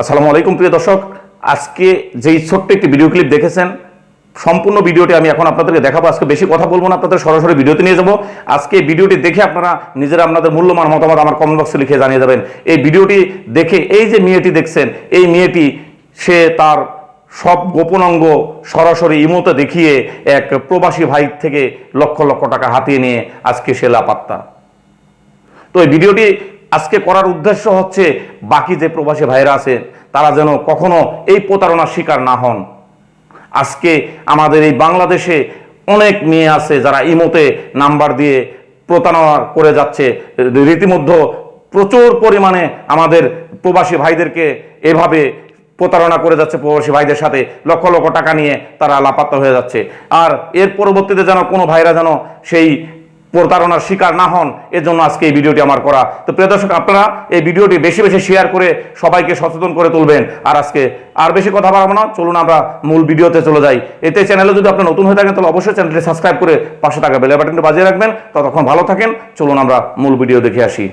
আসসালামু আলাইকুম প্রিয় দর্শক। আজকে যেই ছোট্ট একটি ভিডিও ক্লিপ দেখেছেন, সম্পূর্ণ ভিডিওটি আমি এখন আপনাদেরকে দেখাবো। আজকে বেশি কথা বলব না, আপনাদের সরাসরি ভিডিওতে নিয়ে যাব। আজকে ভিডিওটি দেখে আপনারা নিজেরা আপনাদের মূল্যবান মতামত আমার কমেন্ট বক্সে লিখে জানিয়ে যাবেন এই ভিডিওটি দেখে এই যে মেয়েটি দেখছেন, এই মেয়েটি সে তার সব গোপন অঙ্গ সরাসরি ইমোতে দেখিয়ে এক প্রবাসী ভাই থেকে লক্ষ লক্ষ টাকা হাতিয়ে নিয়ে আজকে সে লাপাত্তা। তো এই ভিডিওটি আজকে করার উদ্দেশ্য হচ্ছে বাকি যে প্রবাসী ভাইরা আছে, তারা যেন কখনো এই প্রতারণার শিকার না হন। আজকে আমাদের এই বাংলাদেশে অনেক মেয়ে আছে যারা ইমোতে নাম্বার দিয়ে প্রতারণা করে যাচ্ছে। রীতিমধ্যে প্রচুর পরিমাণে আমাদের প্রবাসী ভাইদেরকে এভাবে প্রতারণা করে যাচ্ছে প্রবাসী ভাইদের সাথে। লক্ষ লক্ষ টাকা নিয়ে তারা লাপাত্তা হয়ে যাচ্ছে। আর এর পরবর্তীতে যেন কোনো ভাইরা যেন সেই প্রতারণার শিকার না হন এর জন্য আজকে এই ভিডিওটি আমার করা। তো প্রিয় দর্শক, আপনারা এই ভিডিওটি বেশি বেশি শেয়ার করে সবাইকে সচেতন করে তুলবেন। আর আজকে আর বেশি কথা বাড়াবো না, চলুন আমরা মূল ভিডিওতে চলে যাই। এতে চ্যানেলে যদি আপনি নতুন হয়ে থাকেন, তাহলে অবশ্যই চ্যানেলটি সাবস্ক্রাইব করে পাশে থাকা বেল বাটনটি বাজিয়ে রাখবেন। ততক্ষণ ভালো থাকেন, চলুন আমরা মূল ভিডিও দেখে আসি।